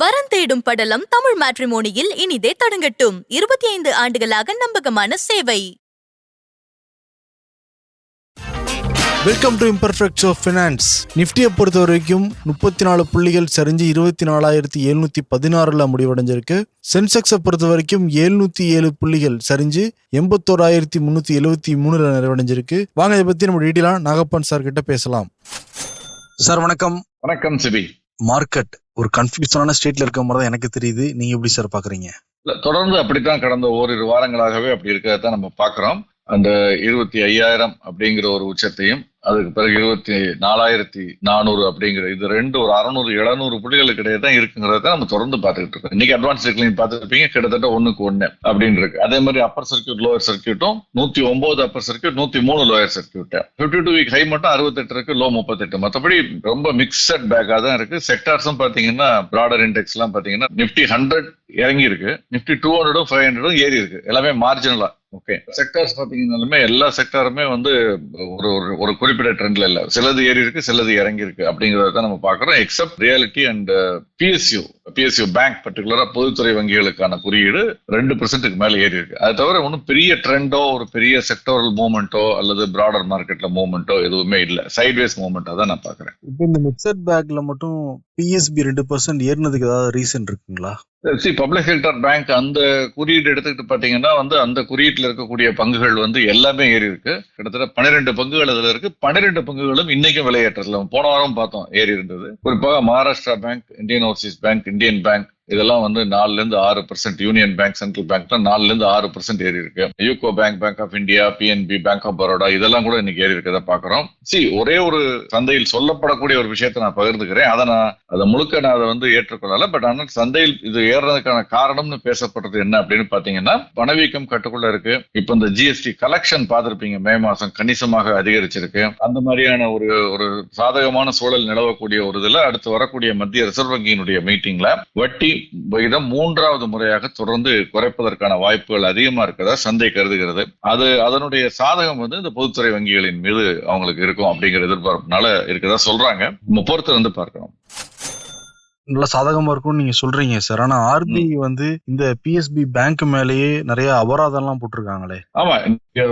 வரன் தேடும் படலம் தமிழ் மேட்ரிமோனியில் இனிதே தொடங்கட்டும். இருபத்தி ஐந்து ஆண்டுகளாக நம்பகமான சேவை. Welcome to Imperfects of Finance நிஃப்டியை பொறுத்த வரைக்கும் முப்பத்தி நாலு புள்ளிகள் சரிஞ்சு இருபத்தி நாலாயிரத்தி எழுநூத்தி பதினாறுல முடிவடைஞ்சிருக்கு. சென்செக்ஸை பொறுத்த வரைக்கும் எழுநூத்தி ஏழு புள்ளிகள் சரிஞ்சு எண்பத்தோராயிரத்தி முன்னூத்தி எழுபத்தி மூணுல நிறைவடைஞ்சிருக்கு. வாங்க இதை பத்தி நம்ம டீட்டெயிலாக நாகப்பன் சார் கிட்ட பேசலாம். சார் வணக்கம். வணக்கம் சிபி. மார்க்கெட் ஒரு கன்ஃபியூஷனான ஸ்டேட்ல இருக்க மாதிரி தான் எனக்கு தெரியுது. நீங்க எப்படி சார் பாக்குறீங்க? தொடர்ந்து அப்படித்தான் கடந்த ஓரிரு வாரங்களாகவே அப்படி இருக்கிறதான் நம்ம பாக்குறோம். அந்த இருபத்தி ஐயாயிரம் அப்படிங்கிற ஒரு உச்சத்தையும் அதுக்கு பிறகு இருபத்தி நாலாயிரத்தி நானூறு அப்படிங்கிற இது ரெண்டு ஒரு அறநூறு எழுநூறு புள்ளிகளுக்கு இடையே தான் இருக்குங்கிறத நம்ம தொடர்ந்து பார்த்துக்கிட்டு இருக்கோம். இன்னைக்கு அட்வான்ஸ் டிக்ளைன் பார்த்துருப்பீங்க கிட்டத்தட்ட ஒன்றுக்கு ஒன்று அப்படின்னு இருக்கு. அதே மாதிரி அப்பர் சர்க்கியூட் லோயர் சர்க்கியூட்டும் நூத்தி ஒன்பது அப்பர் சர்க்கியூட் நூத்தி மூணு lower circuit fifty two week high மட்டும் அறுபத்தெட்டு இருக்கு லோ முப்பத்தெட்டு. மற்றபடி ரொம்ப மிக்சட் பேக்காக தான் இருக்கு. செக்டார்ஸும் பார்த்தீங்கன்னா ப்ராடர் இண்டெக்ஸ் எல்லாம் பாத்தீங்கன்னா நிப்டி ஹண்ட்ரட் இறங்கி இருக்கு நிப்டி டூ ஹண்ட்ரடும் ஃபைவ் ஹண்ட்ரடும் ஏறி இருக்கு. எல்லாமே மார்ஜினலா ஓகே செக்டார்ஸ் பாத்தீங்கன்னாலுமே எல்லா செக்டாருமே வந்து ஒரு ஒரு- ஒரு குறிப்பிட்ட ட்ரெண்ட்ல இல்ல. சிலது ஏறி இருக்கு சிலது இறங்கி இருக்கு அப்படிங்கறத தான் நம்ம பாக்குறோம் except reality and PSU PSU bank பர்டிகுலரா பொதுத்துறை வங்கிகளுக்கான குறியீடு ரெண்டு பெர்சென்ட்டுக்கு மேல ஏறி இருக்கு. அது தவிர ஒன்றும் பெரிய ட்ரெண்டோ ஒரு பெரிய செக்டோரல் மூவ்மெண்ட்டோ அல்லது பிராடர் மார்க்கெட்ல மூவ்மெண்ட்டோ எதுவுமே இல்ல. சைட்வேஸ் மூவ்மெண்டா தான் நான் பாக்குறேன் இப்போ இந்த மிக்சட் பேக்ல மட்டும் பிஎஸ்பி ரெண்டு பர்சன்ட் ஏறினதுக்கு ஏதாவது ரீசன் இருக்குங்களா? சி பப்ளிக் செக்டர் பேங்க் அந்த குறியீடு எடுத்துக்கிட்டு பாத்தீங்கன்னா வந்து அந்த குறியீட்டுல இருக்கக்கூடிய பங்குகள் வந்து எல்லாமே ஏறி இருக்கு. கிட்டத்தட்ட பன்னிரெண்டு பங்குகள் அதுல இருக்கு. பன்னிரெண்டு பங்குகளும் இன்னைக்கும் விலையேற்றத்துல. போன வாரம் பார்த்தோம் ஏறி இருந்தது. குறிப்பாக Maharashtra Bank Indian Overseas Bank Indian Bank இதெல்லாம் வந்து நாலுல இருந்து ஆறு percent Union Bank Central Bank நாலுல இருந்து ஆறு பர்சன்ட் ஏறி இருக்கு. UCO Bank Bank of India PNB Bank of Baroda இதெல்லாம் கூட இன்னைக்கு ஏறி இருக்கதை பாக்குறோம் சி ஒரே ஒரு சந்தையில் சொல்லப்படக்கூடிய ஒரு விஷயத்தை நான் பகிர்ந்துக்கிறேன். அதை நான் அதை முழுக்க நான் அதை வந்து ஏற்றுக்கொள்ளல. பட் ஆனால் சந்தையில் இது ஏறுறதுக்கான காரணம்னு பேசப்படுறது என்ன அப்படின்னு பாத்தீங்கன்னா பணவீக்கம் கட்டுக்குள்ள இருக்கு. இப்ப இந்த ஜிஎஸ்டி கலெக்ஷன் பார்த்திருப்பீங்க. மே மாசம் கணிசமாக அதிகரிச்சிருக்கு. அந்த மாதிரியான ஒரு ஒரு சாதகமான சூழல் நிலவக்கூடிய ஒரு இதுல அடுத்து வரக்கூடிய மத்திய ரிசர்வ் வங்கியினுடைய மீட்டிங்ல வட்டி விகிதம் மூன்றாவது முறையாக தொடர்ந்து குறைப்பதற்கான வாய்ப்புகள் அதிகமா இருக்கதா சந்தை கருதுகிறது. அது அதனுடைய சாதகம் வந்து இந்த பொதுத்துறை வங்கிகளின் மீது அவங்களுக்கு இருக்கும் அப்படிங்கிற எதிர்பார்ப்புனால இருக்கதா சொல்றாங்க. நம்ம பொறுத்து வந்து பார்க்கணும். நல்லா சாதகமா இருக்கும்னு நீங்க சொல்றீங்க சார் ஆனா ஆர்பிஐ வந்து இந்த பிஎஸ்பி பேங்க் மேலேயே நிறைய அபராதம் எல்லாம் போட்டிருக்காங்களே. ஆமா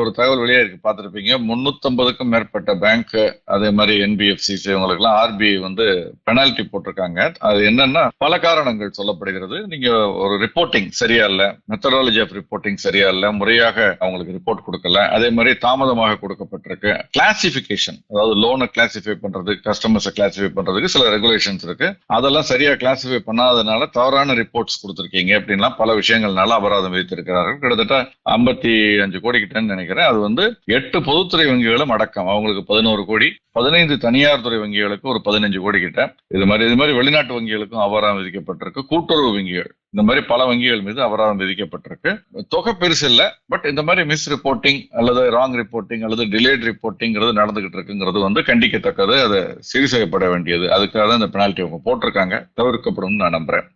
ஒரு தகவல் வெளியே இருக்கு. பார்த்திருப்பீங்க. முன்னூத்தம்பதுக்கும் மேற்பட்ட பேங்க் அதே மாதிரி என்பிஎஃப்சிஸ் இவங்களுக்கு எல்லாம் ஆர்பிஐ வந்து பெனால்டி போட்டிருக்காங்க. அது என்னன்னா பல காரணங்கள் சொல்லப்படுகிறது. நீங்க ஒரு ரிப்போர்ட்டிங் சரியா இல்ல மெத்தடாலஜி ஆஃப் ரிப்போர்ட்டிங் சரியா இல்ல முறையாக அவங்களுக்கு ரிப்போர்ட் கொடுக்கல. அதே மாதிரி தாமதமாக கொடுக்கப்பட்டிருக்கு. கிளாசிபிகேஷன் அதாவது லோனை கிளாசிஃபை பண்றது கஸ்டமர்ஸை கிளாசிஃபை பண்றதுக்கு சில ரெகுலேஷன்ஸ் இருக்கு. அதெல்லாம் சரியா கிளாசிஃபை பண்ணாதனால தவறான ரிப்போர்ட்ஸ் கொடுத்துருக்கீங்க அப்படின்லாம் பல விஷயங்கள்னால அபராதம் விதித்திருக்கிறார்கள். கிட்டத்தட்ட ஐம்பத்தி அஞ்சு கோடி கிட்டன்னு நினைக்கிறேன். அது வந்து எட்டு பொதுத்துறை வங்கிகளும் அடக்கம். அவங்களுக்கு பதினோரு கோடி. பதினைந்து தனியார் துறை வங்கிகளுக்கு ஒரு பதினஞ்சு கோடி கிட்ட இது மாதிரி இது மாதிரி வெளிநாட்டு வங்கிகளுக்கும் அபராதம் விதிக்கப்பட்டிருக்கு. கூட்டுறவு வங்கிகள். இந்த மாதிரி பல வங்கிகள் மீது அபராதம் விதிக்கப்பட்டிருக்கு. தொகை பெருசு இல்ல பட் இந்த மாதிரி மிஸ் ரிப்போர்ட்டிங் அல்லது ராங் ரிப்போர்ட்டிங் அல்லது டிலேட் ரிப்போர்ட்டிங்கிறது நடந்துகிட்டு இருக்குங்கிறது வந்து கண்டிக்கத்தக்கது. அது சீர் செய்யப்பட வேண்டியது. அதுக்காக தான் இந்த பெனால்ட்டி அவங்க போட்டிருக்காங்க. தவிர்க்கப்படும் நான் நம்புறேன்.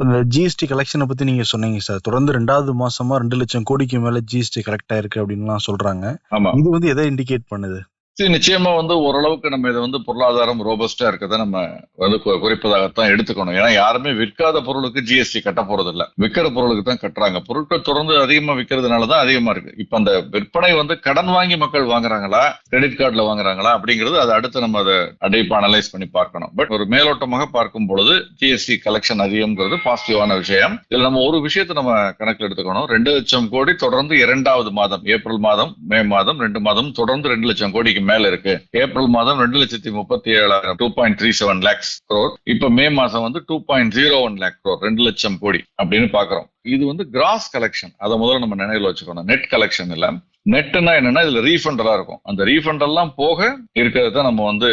இந்த ஜிஎஸ்டி கலெக்ஷனை பத்தி நீங்க சொன்னீங்க சார் தொடர்ந்து ரெண்டாவது மாசமா ரெண்டு லட்சம் கோடிக்கு மேல ஜிஎஸ்டி கலெக்ட் ஆயிருக்கு அப்படின்லாம் சொல்றாங்க. ஆமா. இது வந்து எதை இண்டிகேட் பண்ணுது? சரி, நிச்சயமா வந்து ஓரளவுக்கு நம்ம இதை வந்து பொருளாதாரம் ரோபஸ்டா இருக்கதை நம்ம வந்து குறிப்பதாகத்தான் எடுத்துக்கணும். ஏன்னா யாருமே விற்காத பொருளுக்கு ஜிஎஸ்டி கட்ட போறது இல்ல விற்கிற பொருளுக்கு தான் கட்டுறாங்க. பொருட்கள் தொடர்ந்து அதிகமா விற்கிறதுனால தான் அதிகமா இருக்கு. இப்ப அந்த விற்பனை வந்து கடன் வாங்கி மக்கள் வாங்குறாங்களா? கிரெடிட் கார்டுல வாங்குறாங்களா? அப்படிங்கிறது அதை அடுத்து நம்ம அதை அடைப்பு அனலைஸ் பண்ணி பார்க்கணும். பட் ஒரு மேலோட்டமாக பார்க்கும் பொழுது ஜிஎஸ்டி கலெக்ஷன் அதிகம்ங்கிறது பாசிட்டிவான விஷயம். இதுல நம்ம ஒரு விஷயத்தை நம்ம கணக்கில் எடுத்துக்கணும். ரெண்டு லட்சம் கோடி தொடர்ந்து இரண்டாவது மாதம் ஏப்ரல் மாதம் மே மாதம் ரெண்டு மாதம் தொடர்ந்து ரெண்டு லட்சம் கோடிக்கு மேல இருக்கு. ஏப்ரல் மாதம் ரெண்டு லட்சத்தி முப்பத்தி ஏழாயிரம் two point three seven lakhs crore இப்ப மே மாசம் வந்து two point zero one lakh crore ரெண்டு லட்சம் கோடி அப்படின்னு பாக்குறோம். இது வந்து கிராஸ் கலெக்ஷன் அதை முதல்ல நம்ம நினைவில் வச்சுக்கணும். நெட் கலெக்ஷன் இல்ல. நெட்டுனா என்னன்னா இதுல ரீஃபண்ட் இருக்கும். அந்த ரீஃபண்ட் எல்லாம் போக இருக்கிறத நம்ம வந்து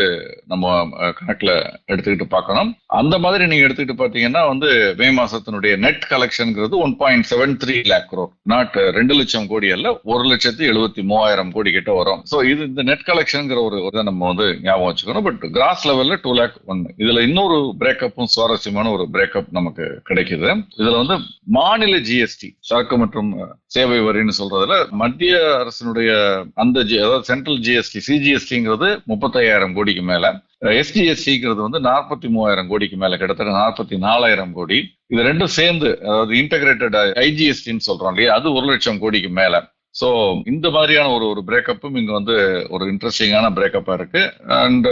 நம்ம கணக்குல எடுத்துக்கிட்டு பார்க்கணும். அந்த மாதிரி நீங்க எடுத்துக்கிட்டு பாத்தீங்கன்னா வந்து மே மாசத்தினுடைய net கலெக்ஷன்ங்கிறது one point seven three lakh crore not ரெண்டு லட்சம் கோடி அல்ல ஒரு லட்சத்தி எழுபத்தி மூவாயிரம் கோடி கிட்ட வரும். சோ இது இந்த நெட் கலெக்ஷன்ங்கிற ஒரு இதை நம்ம வந்து ஞாபகம் வச்சுக்கணும். பட் கிராஸ் லெவல்ல டூ லேக் ஒன் இதுல இன்னொரு பிரேக்கப்பும் சுவாரஸ்யமான ஒரு பிரேக்கப் நமக்கு கிடைக்குது. இதுல வந்து மாநில ஜிஎஸ்டி சரக்கு மற்றும் சேவை வரின்னு சொல்றதுல மத்திய அரசினுடைய அந்த ஜி அதாவது சென்ட்ரல் ஜிஎஸ்டி சிஜிஎஸ்டிங்கிறது முப்பத்தையாயிரம் கோடிக்கு மேல. எஸ்டிஎஸ்டிங்கிறது வந்து நாற்பத்தி மூவாயிரம் கோடிக்கு மேல கிட்டத்தட்ட நாற்பத்தி நாலாயிரம் கோடி. இது ரெண்டும் சேர்ந்து அதாவது இன்டகிரேட்டட் ஐஜிஎஸ்டின்னு சொல்றோம் இல்லையா? அது ஒரு லட்சம் கோடிக்கு மேல. ஸோ இந்த மாதிரியான ஒரு ஒரு பிரேக்கப்பும் இங்கே வந்து ஒரு இன்ட்ரெஸ்டிங்கான பிரேக்கப்பாக இருக்கு. அண்ட்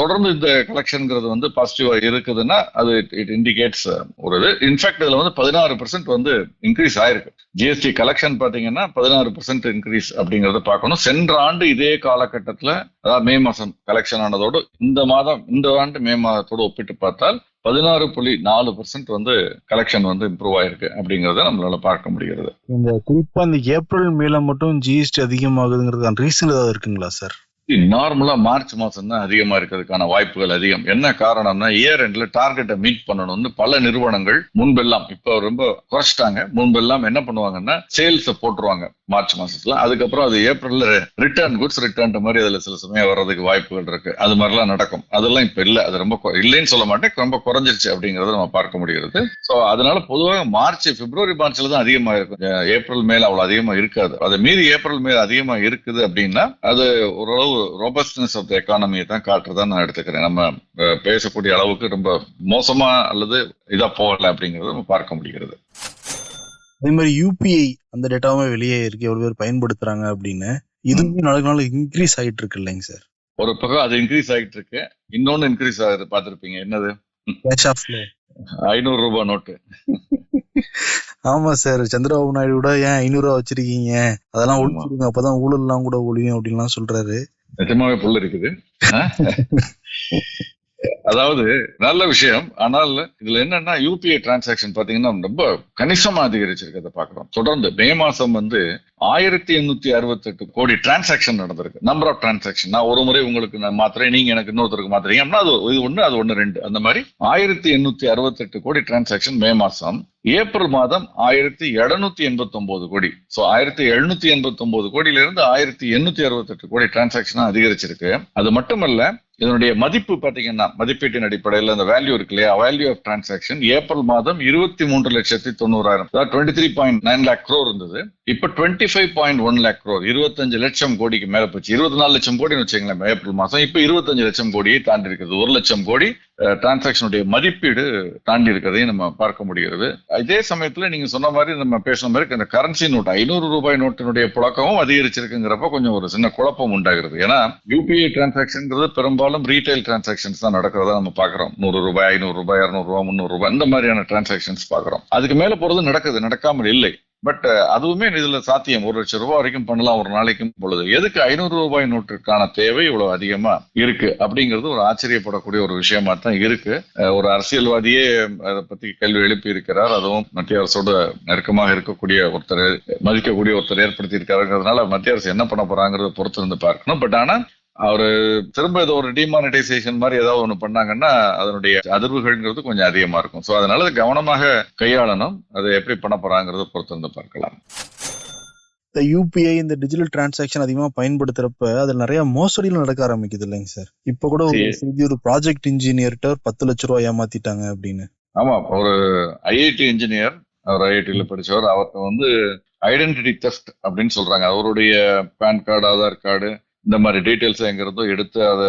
தொடர்ந்து இந்த கலெக்ஷனுங்கிறது வந்து பாசிட்டிவாக இருக்குதுன்னா அது இட் இண்டிகேட்ஸ் ஒரு இது. இன்ஃபேக்ட் இதில் வந்து பதினாறு பர்சன்ட் வந்து இன்க்ரீஸ் ஆயிருக்கு. ஜிஎஸ்டி கலெக்ஷன் பார்த்தீங்கன்னா பதினாறு பர்சன்ட் இன்க்ரீஸ் அப்படிங்கறத பார்க்கணும். சென்ற ஆண்டு இதே காலகட்டத்தில் அதாவது மே மாதம் கலெக்ஷன் ஆனதோடு இந்த மாதம் இந்த ஆண்டு மே மாதத்தோடு ஒப்பிட்டு பார்த்தால் பதினாறு புள்ளி நாலு பர்சன்ட் வந்து கலெக்ஷன் வந்து இம்ப்ரூவ் ஆயிருக்கு அப்படிங்கறத நம்மளால பார்க்க முடிகிறது. இந்த குறிப்பா இந்த ஏப்ரல் மேல மட்டும் ஜிஎஸ்டி அதிகமாகுதுங்கிறது ரீசன் ஏதாவது இருக்குங்களா சார் நார்மலா மார்ச் மாசம் தான் அதிகமா இருக்கிறதுக்கான வாய்ப்புகள் அதிகம். என்ன காரணம்னா இயர் எண்ட்ல டார்கெட்டை மீட் பண்ணணும்னு பல நிறுவனங்கள் முன்பெல்லாம் இப்ப ரொம்ப குறைச்சிட்டாங்க. முன்பெல்லாம் என்ன பண்ணுவாங்கன்னா சேல்ஸை போட்டுருவாங்க மார்ச் மாசத்துல. அதுக்கப்புறம் அது ஏப்ரல்ல ரிட்டர்ன் குட்ஸ் ரிட்டர்ன் மாதிரி அதுல சில சமயம் வர்றதுக்கு வாய்ப்புகள் இருக்கு. அது மாதிரிலாம் நடக்கும். அதெல்லாம் இப்ப இல்ல. அது ரொம்ப கொ- இல்லைன்னு சொல்ல மாட்டேன். ரொம்ப குறைஞ்சிருச்சு அப்படிங்கறத நம்ம பார்க்க முடிகிறது. சோ அதனால பொதுவாக மார்ச் பிப்ரவரி மார்ச்ல தான் அதிகமா இருக்கும். ஏப்ரல் மேல அவ்வளவு அதிகமா இருக்காது. அதை மீறி ஏப்ரல் மேல அதிகமா இருக்குது அப்படின்னா அது ஓரளவு ரோபஸ்ட்னஸ் ஆஃப் த எக்கானமியை தான் காட்டுறதா நான் எடுத்துக்கிறேன். நம்ம பேசக்கூடிய அளவுக்கு ரொம்ப மோசமா அல்லது இதா போகல அப்படிங்கறத நம்ம பார்க்க முடிகிறது. அதே மாதிரி யூபிஐ அந்த டேட்டாவுமே வெளியே இருக்கு. எவ்வளவு பேர் பயன்படுத்துறாங்க அப்படின்னு. இதுவுமே நாளுக்கு நாள் இன்க்ரீஸ் ஆயிட்டு இருக்கு இல்லைங்க சார். ஒரு பக்கம் அது இன்க்ரீஸ் ஆகிட்டு இருக்கு. இன்னொன்னு இன்க்ரீஸ் ஆகுது. பார்த்திருப்பீங்க. என்னது? ஐநூறு ரூபாய் நோட்டு. ஆமா சார். சந்திரபாபு நாயுடு கூட ஏன் ஐநூறு ரூபா வச்சிருக்கீங்க? அதெல்லாம். ஒழிச்சிருங்க அப்பதான் ஊழல் எல்லாம் கூட ஒழியும் அப்படின்லாம் சொல்றாரு. நிஜமாவே புள்ள இருக்குது. அதாவது நல்ல விஷயம். ஆனால் இதுல என்னன்னா யூபிஐ டிரான்சாக்ஷன் பாத்தீங்கன்னா ரொம்ப கணிசமா அதிகரிச்சிருக்கிறத பாக்குறோம் தொடர்ந்து மே மாசம் வந்து ஆயிரத்தி எண்ணூத்தி அறுபத்தெட்டு கோடி டிரான்சாக்ஷன் நடந்திருக்கு. நம்பர் ஆஃப் டிரான்சாக்ஷன் நான் ஒரு முறை உங்களுக்கு நான் மாத்திரேன் நீங்க எனக்கு இன்னொருத்தருக்கு மாத்துறீங்க. அப்படின்னா அது இது ஒண்ணு அது ஒண்ணு ரெண்டு. அந்த மாதிரி ஆயிரத்தி எண்ணூத்தி அறுபத்தெட்டு கோடி டிரான்சாக்ஷன் மே மாசம் ஏப்ரல் மாதம் ஆயிரத்தி எழுநூத்தி எண்பத்தி ஒன்பது கோடி. சோ ஆயிரத்தி எழுநூத்தி எண்பத்தி ஒன்பது கோடியிலிருந்து ஆயிரத்தி எண்ணூத்தி அறுபத்தெட்டு கோடி டிரான்சாக்ஷன் அதிகரிச்சிருக்கு. அது மட்டுமல்ல இதனுடைய மதிப்பு பார்த்தீங்கன்னா மதிப்பீட்டின் அடிப்படையில் அந்த வேல்யூ இருக்கு இல்லையா? வேல்யூ ஆஃப் டிரான்சாக்ஷன் ஏப்ரல் மாதம் இருபத்தி மூன்று லட்சத்தி தொண்ணூறாயிரம். அதாவது twenty three point nine lakh crore இருந்தது. இப்போ twenty five point one lakh crore இருபத்தஞ்சு லட்சம் கோடிக்கு மேல போச்சு. இருபத்தி நாலு லட்சம் கோடின்னு வச்சுங்களேன் ஏப்ரல் மாதம். இப்போ இருபத்தஞ்சு லட்சம் கோடியை தாண்டி இருக்குது. ஒரு லட்சம் கோடி டிரான்சாக்ஷனுடைய மதிப்பீடு தாண்டி இருக்கிறதையும் நம்ம பார்க்க முடிகிறது. இதே சமயத்தில் நீங்க சொன்ன மாதிரி நம்ம பேசுன மாதிரி இந்த கரன்சி நோட் ஐநூறு ரூபாய் நோட்டினுடைய புழக்கமும் அதிகரிச்சிருக்குங்கிறப்ப கொஞ்சம் ஒரு சின்ன குழப்பம் உண்டாகிறது. ஏன்னா யூபிஐ டிரான்சாக்ஷன்ங்கிறது பெரும்பாலும் ரீட்டைல் டிரான்சாக்ஷன்ஸ் தான் நடக்கிறதா நம்ம பாக்குறோம் நூறு ரூபாய் ஐநூறு ரூபாய் இரநூறு ரூபாய் முந்நூறு ரூபாய் இந்த மாதிரியான டிரான்சாக்ஷன்ஸ் பாக்குறோம் அதுக்கு மேல போறது நடக்குது நடக்காமல் இல்லை. பட் அதுவுமே இதுல சாத்தியம். ஒரு லட்சம் ரூபாய் வரைக்கும் பண்ணலாம் ஒரு நாளைக்கும் பொழுது. எதுக்கு ஐநூறு ரூபாய் நோட்டுக்கான தேவை இவ்வளவு அதிகமா இருக்கு? அப்படிங்கிறது ஒரு ஆச்சரியப்படக்கூடிய ஒரு விஷயமா தான் இருக்கு. ஒரு அரசியல்வாதியே அதை பத்தி கேள்வி எழுப்பி இருக்கிறார் அதுவும் மத்திய அரசோட நெருக்கமாக இருக்கக்கூடிய ஒருத்தர் மதிக்கக்கூடிய ஒருத்தர் ஏற்படுத்தி இருக்காருங்கிறதுனால மத்திய அரசு என்ன பண்ண போறாங்கிறத பொறுத்து இருந்து பார்க்கணும். பட் ஆனா அவரு திரும்ப ஏதோ ஒரு டிமானிட்டைசேஷன் மாதிரி ஏதாவது ஒண்ணு பண்ணாங்கன்னா அதனுடைய அதிர்வுகள்ங்கிறது கொஞ்சம் அதிகமா இருக்கும். சோ அதனால அதை கவனமாக கையாளணும். அதை எப்படி பண்ண போறாங்கிறத பொறுத்து இருந்து பார்க்கலாம். இந்த யூபிஐ இந்த டிஜிட்டல் டிரான்சாக்ஷன் அதிகமா பயன்படுத்துறப்ப அதுல நிறைய மோசடிகள் நடக்க ஆரம்பிக்குது இல்லைங்க சார். இப்ப கூட ஒரு. செய்தி ஒரு ப்ராஜெக்ட் இன்ஜினியர்கிட்ட பத்து லட்ச ரூபாய் ஏமாத்திட்டாங்க அப்படின்னு. ஆமா ஒரு ஐஐடி இன்ஜினியர் அவர் ஐஐடியில படிச்சவர் அவர்கிட்ட வந்து ஐடென்டிட்டி தெஃப்ட் அப்படின்னு சொல்றாங்க. அவருடைய பேன் கார்டு ஆதார் கார்டு இந்த மாதிரி டீட்டெயில்ஸ் எங்கிறதோ எடுத்து அதை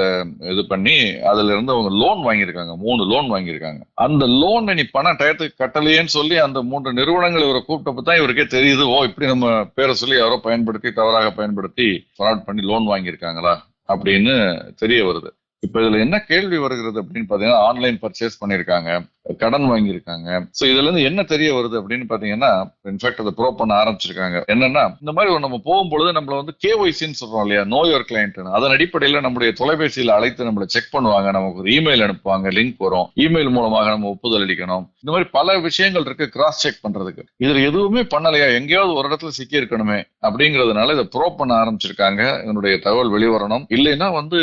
இது பண்ணி அதுல இருந்து அவங்க லோன் வாங்கியிருக்காங்க. மூணு லோன் வாங்கியிருக்காங்க. அந்த லோன் நீ பணம் டயத்துக்கு கட்டலையேன்னு சொல்லி அந்த மூன்று நிறுவனங்கள் இவரை கூப்பிட்டப்ப தான் இவருக்கே தெரியுது ஓ இப்படி நம்ம பேரை சொல்லி யாரோ பயன்படுத்தி தவறாக பயன்படுத்தி ஃப்ராட் பண்ணி லோன் வாங்கியிருக்காங்களா அப்படின்னு தெரிய வருது. இப்ப இதுல என்ன கேள்வி வருகிறது அப்படின்னு பாத்தீங்கன்னா ஆன்லைன் பர்ச்சேஸ் பண்ணிருக்காங்க கடன் வாங்கியிருக்காங்க. ஸோ இதுல இருந்து என்ன தெரிய வருது அப்படின்னு பாத்தீங்கன்னா இன்ஃபேக்ட் அதை ப்ரோ பண்ண ஆரம்பிச்சிருக்காங்க. என்னன்னா இந்த மாதிரி ஒரு நம்ம போகும்பொழுது நம்மள வந்து கேஒய்சின்னு சொல்றோம் இல்லையா? நோ யுவர் கிளைண்ட் அதன் அடிப்படையில் நம்முடைய தொலைபேசியில் அழைத்து நம்மளை செக் பண்ணுவாங்க. நமக்கு ஒரு இமெயில் அனுப்புவாங்க லிங்க் வரும். இமெயில் மூலமாக நம்ம ஒப்புதல் அளிக்கணும். இந்த மாதிரி பல விஷயங்கள் இருக்கு கிராஸ் செக் பண்றதுக்கு. இதுல எதுவுமே பண்ணலையா? எங்கேயாவது ஒரு இடத்துல சிக்கி இருக்கணுமே அப்படிங்கிறதுனால இதை ப்ரோ பண்ண ஆரம்பிச்சிருக்காங்க. என்னுடைய தகவல் வெளிவரணும். இல்லைன்னா வந்து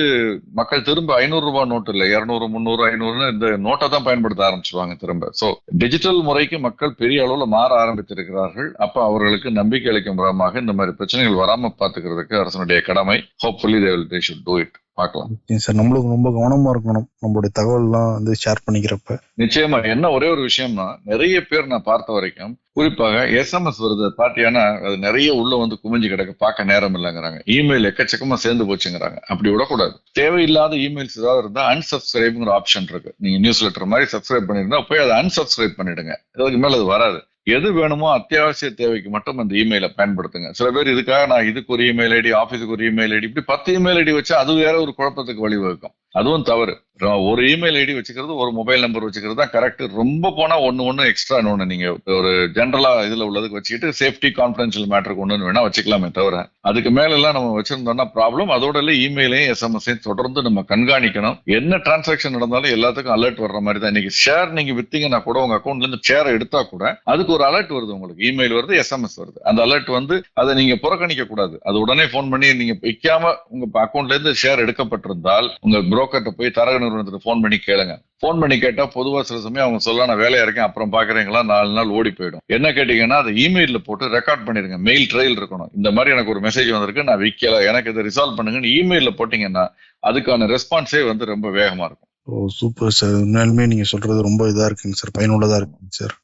மக்கள் திரும்ப ஐநூறு ரூபாய் நோட்டு இல்லை இருநூறு முந்நூறு ஐநூறுன்னு இந்த நோட்டை தான் பயன்படுத்த ஆரம்பிச்சிருவாங்க. திரும்ப. சோ டிஜிட்டல் முறைக்கு மக்கள் பெரிய அளவுல மாற ஆரம்பித்திருக்கிறார்கள். அப்ப அவர்களுக்கு நம்பிக்கை அளிக்கும் விதமாக இந்த மாதிரி பிரச்சனைகள் வராம பாத்துக்கிறதுக்கு அரசனுடைய கடமை. Hopefully they will they should do it பார்க்கலாம். சார் நம்மளுக்கு ரொம்ப கவனமா இருக்கணும். நம்மளுடைய தகவல்லாம் வந்து ஷேர் பண்ணிக்கிறப்ப. நிச்சயமா. என்ன ஒரே ஒரு விஷயம்னா நிறைய பேர் நான் பார்த்த வரைக்கும் குறிப்பாக எஸ்எம்எஸ் வருது. பாட்டியானா அது நிறைய உள்ள வந்து குமிஞ்சு கிடக்க. பார்க்க நேரம் இல்லைங்கிறாங்க. இமெயில் எக்கச்சக்கமா சேர்ந்து போச்சுங்கிறாங்க. அப்படி விடக்கூடாது. தேவையில்லாத இமெயில்ஸ் ஏதாவது இருந்தா unsubscribeங்கிற ஆப்ஷன் இருக்கு. நீங்க நியூஸ் லெட்டர் மாதிரி சப்ஸ்கிரைப் பண்ணிருந்தா போய் அதை unsubscribe பண்ணிடுங்க. அதுக்கு மேல அது வராது. எது வேணுமோ அத்தியாவசிய தேவைக்கு மட்டும் அந்த இமெயிலை பயன்படுத்துங்க. சில பேர் இதுக்காக நான் இதுக்கு ஒரு இமெயில் ஐடி ஆஃபீஸுக்கு ஒரு இமெயில் ஐடி இப்படி பத்து இமெயில் ஐடி வச்சா அது வேற ஒரு குழப்பத்துக்கு வழிவகுக்கும். அதுவும் தவறு. ஒரு இமெயில் ஐடி வச்சுக்கிறது ஒரு மொபைல் நம்பர் வச்சுக்கிறது தான் கரெக்ட் ரொம்ப போனா ஒன்னு ஒன்னு எக்ஸ்ட்ரா ஒண்ணு நீங்க ஒரு ஜென்ரலா இதுல உள்ளதுக்கு வச்சுக்கிட்டு சேஃப்டி கான்ஃபிடன்ஷியல் மேட்டருக்கு ஒண்ணு வேணா வச்சுக்கலாமே தவிர அதுக்கு மேல எல்லாம் நம்ம வச்சிருந்தோம்னா ப்ராப்ளம் அதோட இமெயிலையும் எஸ்எம்எஸையும் தொடர்ந்து நம்ம கண்காணிக்கணும். என்ன டிரான்சாக்ஷன் நடந்தாலும் எல்லாத்துக்கும் அலர்ட் வர்ற மாதிரி தான். இன்னைக்கு ஷேர் நீங்க வித்தீங்கன்னா கூட உங்க அக்கௌண்ட்ல இருந்து ஷேர் எடுத்தா கூட அதுக்கு ஒரு அலர்ட் வருது உங்களுக்கு. இமெயில் வருது எஸ்எம்எஸ் வருது. அந்த அலர்ட் வந்து அதை நீங்க புறக்கணிக்க கூடாது. அது உடனே ஃபோன் பண்ணி நீங்க வைக்காம உங்க அக்கௌண்ட்ல இருந்து ஷேர் எடுக்கப்பட்டிருந்தால் உங்க புரோக்கர்கிட்ட போய் தரகணும் நிறுவனத்துக்கு ஃபோன் பண்ணி கேளுங்க. ஃபோன் பண்ணி கேட்டா பொதுவா சில சமயம் அவங்க சொல்ல நான் வேலையா இருக்கேன் அப்புறம் பாக்குறீங்களா? நாலு நாள் ஓடி போயிடும். என்ன கேட்டீங்கன்னா அதை இமெயிலில் போட்டு ரெக்கார்ட் பண்ணிருங்க மெயில் ட்ரையல் இருக்கணும். இந்த மாதிரி எனக்கு ஒரு மெசேஜ் வந்திருக்கு. நான் விற்கல எனக்கு இதை ரிசால்வ் பண்ணுங்கன்னு இமெயிலில் போட்டீங்கன்னா அதுக்கான ரெஸ்பான்ஸே வந்து ரொம்ப வேகமா இருக்கும். ஓ சூப்பர் சார் உண்மையாலுமே நீங்க சொல்றது ரொம்ப இதா இருக்குங்க சார் பயனுள்ளதா இருக்குங்க சார்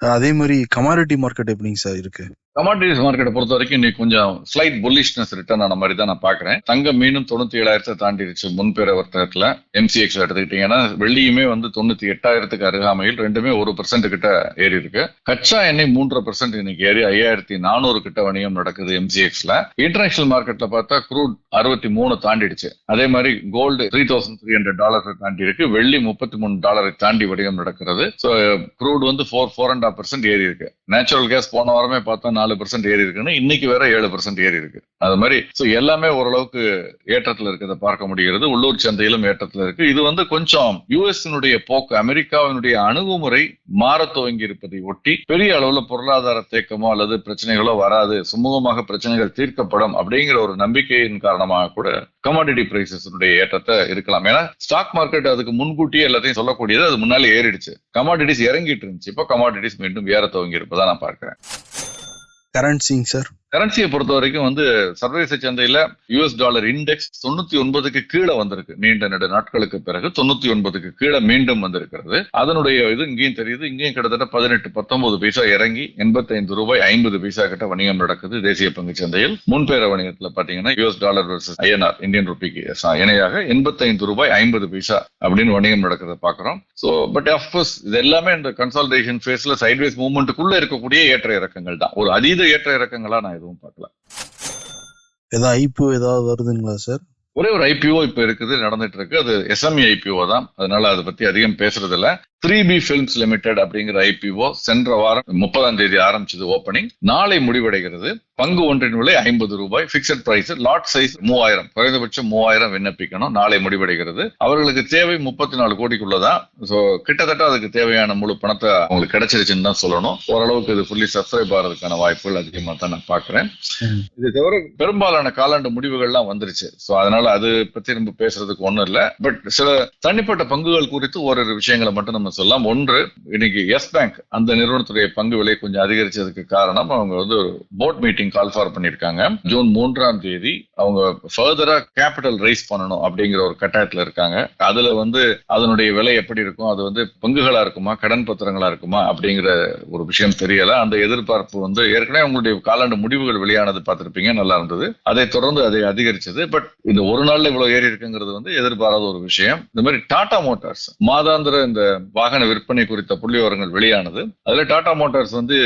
அதே மாதிரி கமாடிட்டி மார்க்கெட் எப்படிங்க சார் இருக்கு? கமாடிட்டிஸ் மார்க்கெட்டை பொறுத்த வரைக்கும் இன்னைக்கு கொஞ்சம் ஸ்லைட் புல்லிஷ்னஸ் ரிட்டர்ன் ஆன மாதிரி தான் நான் பாக்குறேன் தங்கம் மீண்டும் தொண்ணூத்தி ஏழாயிரத்தை தாண்டிடுச்சு முன்பேற வர்த்தகத்துல எம்சிஎக்ஸ் எடுத்துக்கிட்டீங்கன்னா வெள்ளியுமே வந்து தொண்ணூத்தி எட்டாயிரத்துக்கு அருகாமையில் ரெண்டுமே ஒரு பெர்சென்ட் கிட்ட ஏறி இருக்கு கச்சா எண்ணெய் மூன்றரை பெர்சென்ட் இன்னைக்கு ஏறி ஐயாயிரத்தி நானூறு கிட்ட வணிகம் நடக்குது எம்சிஎக்ஸ்ல இன்டர்நேஷனல் மார்க்கெட்ல பார்த்தா க்ரூட் அறுபத்தி மூணு தாண்டிடுச்சு. அதே மாதிரி gold three thousand three hundred டாலரை தாண்டி இருக்கு வெள்ளி முப்பத்தி மூணு டாலரை தாண்டி வணிகம் நடக்கிறது. ஸோ க்ரூட் வந்து four four and half percent ஏறி இருக்கு நேச்சுரல் கேஸ் போன வாரமே பார்த்தா நாலு பர்சன்ட் ஏறி இருக்குன்னு இன்னைக்கு வேற ஏழு பர்சன்ட் ஏறி இருக்கு. அது மாதிரி ஸோ எல்லாமே ஓரளவுக்கு ஏற்றத்துல இருக்கிறத பார்க்க முடிகிறது. உள்ளூர் சந்தையிலும் ஏற்றத்துல இருக்கு. இது வந்து கொஞ்சம் யூஎஸ்னுடைய போக்கு அமெரிக்காவினுடைய அணுகுமுறை மாற துவங்கி இருப்பதை ஒட்டி பெரிய அளவுல பொருளாதார தேக்கமோ அல்லது பிரச்சனைகளோ வராது சுமூகமாக பிரச்சனைகள் தீர்க்கப்படும் அப்படிங்கிற ஒரு நம்பிக்கையின் காரணமாக கூட கமாடிட்டி பிரைசஸினுடைய ஏற்றத்தை இருக்கலாம். ஏன்னா ஸ்டாக் மார்க்கெட் அதுக்கு முன்கூட்டியே எல்லாத்தையும் சொல்லக்கூடியது அது முன்னாலே ஏறிடுச்சு. கமாடிட்டிஸ் இறங்கிட்டு இருந்துச்சு. இப்போ கமாடிட்டிஸ் மீண்டும் ஏற துவங்கி இருப்பதா நான் பார்க்கிறேன். கரன்சிங்க சார் கரன்சியை பொறுத்த வரைக்கும் வந்து சர்வதேச சந்தையில யூஎஸ் டாலர் இண்டெக்ஸ் தொண்ணூத்தி ஒன்பதுக்கு கீழே வந்திருக்கு. நீண்ட நெடு நாட்களுக்கு பிறகு தொண்ணூத்தி ஒன்பதுக்கு கீழே மீண்டும் வந்திருக்கிறது. அதனுடைய இது இங்கேயும் தெரியுது. இங்கேயும் கிட்டத்தட்ட பதினெட்டு பத்தொன்பது பைசா இறங்கி எண்பத்தைந்து ரூபாய் ஐம்பது பைசா கிட்ட வணிகம் நடக்குது தேசிய பங்கு சந்தையில். முன்பேர வணிகத்துல பாத்தீங்கன்னா US dollar versus INR Indian ருபிக்கு இணையாக எண்பத்தைந்து ரூபாய் ஐம்பது பைசா அப்படின்னு வணிகம் நடக்கிறத பாக்குறோம். சோ பட் அஃப்கோர்ஸ் இது எல்லாமே இந்த கன்சால்டேஷன் ஃபேஸ்ல சைட்வேஸ் மூவ்மெண்ட்டுக்குள்ள இருக்கக்கூடிய ஏற்ற இறக்கங்கள் தான். ஒரு அதீத ஏற்ற இறக்கங்களா நான் எதுவும் பார்க்கல. ஏதாவது ஐப்பு ஏதாவது வருதுங்களா சார்? ஒரே ஒரு ஐபிஓ இப்ப இருக்குது நடந்துட்டு இருக்கு. அது எஸ்எம்இ ஐபிஓ தான். அதனால அதை பத்தி அதிகம் பேசுறது இல்ல த்ரீ பி பிலிம்ஸ் லிமிடெட் அப்படிங்கிற ஐபிஓ சென்ற வாரம் முப்பதாம் தேதி ஆரம்பிச்சது ஓப்பனிங் நாளை முடிவடைகிறது. பங்கு ஒன்றின் விலை ஐம்பது ரூபாய். பிக்சட் பிரைஸ் லாட் சைஸ் மூவாயிரம். குறைந்தபட்சம் மூவாயிரம் விண்ணப்பிக்கணும். நாளை முடிவடைகிறது. அவர்களுக்கு தேவை முப்பத்தி நாலு கோடிக்குள்ளதான் ஸோ கிட்டத்தட்ட அதுக்கு தேவையான முழு பணத்தை அவங்களுக்கு கிடைச்சிருச்சுன்னு தான் சொல்லணும். ஓரளவுக்கு இது ஃபுல்லி சப்ஸ்கிரைப் ஆகிறதுக்கான வாய்ப்புகள் அதிகமாக தான் நான் பாக்குறேன் ம். இது தவிர பெரும்பாலான காலாண்டு முடிவுகள்லாம் வந்துருச்சு. ஸோ அதனால அது பத்தி நம்ம பேசுறதுக்கு ஒண்ணும் இல்ல. பட் சில தனிப்பட்ட பங்குகள் குறித்து ஓரிரு விஷயங்களை மட்டும் நம்ம சொல்லலாம் ஒன்று இன்னைக்கு எஸ் பேங்க் அந்த நிறுவனத்துடைய பங்கு விலை கொஞ்சம் அதிகரிச்சதுக்கு காரணம் அவங்க வந்து ஒரு போர்ட் மீட்டிங் கால் ஃபார் பண்ணிருக்காங்க ஜூன் மூன்றாம் தேதி அவங்க ஃபர்தரா கேபிட்டல் ரைஸ் பண்ணணும் அப்படிங்கிற ஒரு கட்டாயத்துல இருக்காங்க. அதுல வந்து அதனுடைய விலை எப்படி இருக்கும் அது வந்து பங்குகளா இருக்குமா கடன் பத்திரங்களா இருக்குமா அப்படிங்கிற ஒரு விஷயம் தெரியல. அந்த எதிர்பார்ப்பு வந்து ஏற்கனவே அவங்களுடைய காலாண்டு முடிவுகள் வெளியானது பார்த்திருப்பீங்க நல்லா இருந்தது. அதை தொடர்ந்து அதை அதிகரிச்சது. பட் இந்த ஒரு நாள்ல இவ்வளவு ஏறி இருக்குங்கிறது வந்து எதிர்பாராத ஒரு விஷயம். இந்த மாதிரி டாடா மோட்டார்ஸ் மாதாந்திர இந்த வாகன விற்பனை குறித்த புள்ளி விவரங்கள் வெளியானது. அதுல டாடா மோட்டார்ஸ் வந்து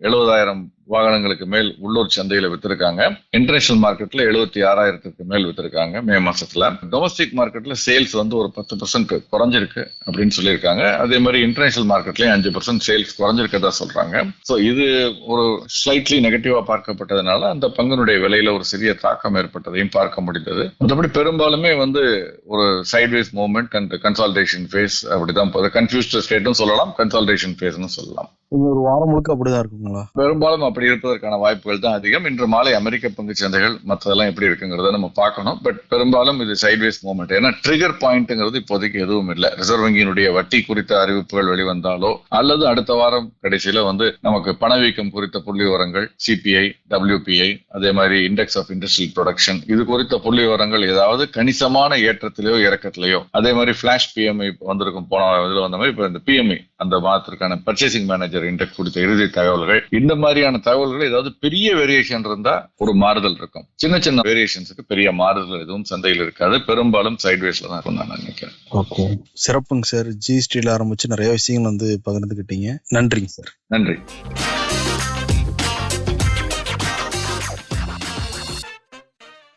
எழுபதாயிரம் வாகனங்களுக்கு மேல் உள்ளூர் சந்தையில வித்திருக்காங்க. இன்டர்நேஷனல் மார்க்கெட்ல எழுபத்தி ஆறாயிரத்துக்கு மேல் வித்திருக்காங்க மே மாசத்துல. டொமஸ்டிக் மார்க்கெட்ல சேல்ஸ் வந்து ஒரு பத்து பர்சன்ட் குறைஞ்சிருக்கு அப்படின்னு சொல்லியிருக்காங்க. அதே மாதிரி இன்டர்நேஷனல் மார்க்கெட்லயும் அஞ்சு பர்சன்ட் சேல்ஸ் குறைஞ்சிருக்கதா சொல்றாங்க. ஸோ இது ஒரு ஸ்லைட்லி நெகட்டிவா பார்க்கப்பட்டதுனால அந்த பங்குனுடைய விலையில ஒரு சிறிய தாக்கம் ஏற்பட்டதையும் பார்க்க முடிந்தது. மற்றபடி பெரும்பாலுமே வந்து ஒரு sideways movement and consolidation phase அப்படிதான் கன்ஃபியூஸ்ட் ஸ்டேட்டும் சொல்லலாம் கன்சால்டேஷன் ஃபேஸ்னு சொல்லலாம். ஒரு வாரம் முழுக்க அப்படிதான் இருக்குங்களா? பெரும்பாலும் அப்படி இருப்பதற்கான வாய்ப்புகள் தான் அதிகம். இன்று மாலை அமெரிக்க பங்கு சந்தைகள் மற்றதெல்லாம் எப்படி இருக்குங்கிறத நம்ம பார்க்கணும். பட் பெரும்பாலும் இது சைட்வேஸ் மூவ்மெண்ட் ஏன்னா ட்ரிகர் பாயிண்ட்ங்கிறது இப்போதைக்கு எதுவும் இல்லை. ரிசர்வ் வங்கியினுடைய வட்டி குறித்த அறிவிப்புகள் வெளிவந்தாலோ அல்லது அடுத்த வாரம் கடைசியில வந்து நமக்கு பணவீக்கம் குறித்த புள்ளி விவரங்கள் சிபிஐ டபிள்யூபிஐ அதே மாதிரி இண்டெக்ஸ் ஆஃப் இண்டஸ்ட்ரியல் ப்ரொடக்ஷன் இது குறித்த புள்ளி விவரங்கள் ஏதாவது கணிசமான ஏற்றத்திலேயோ இறக்கத்திலேயோ அதே மாதிரி பிளாஷ் பிஎம்ஐ வந்திருக்கும் போன இதில் வந்த மாதிரி இப்போ இந்த பிஎம்ஐ அந்த மாதத்திற்கான பர்ச்சேசிங் மேனேஜர் இண்டெக்ஸ் குறித்த இறுதி தகவல்கள். இந்த மாதிரியான தகவல்கள் ஏதாவது பெரிய வேரியேஷன் இருந்தா ஒரு மாறுதல் இருக்கும். சின்ன சின்ன வேரியேஷன்ஸுக்கு பெரிய மாறுதல் எதுவும் சந்தையில் இருக்காது. பெரும்பாலும் சைட்வேஸ்ல தான் இருக்கும் நான் நினைக்கிறேன். ஓகே. சிறப்புங்க சார். ஜிஎஸ்டியில் ஆரம்பிச்சு நிறைய விஷயங்கள் வந்து பகிர்ந்துக்கிட்டீங்க நன்றிங்க சார். நன்றி.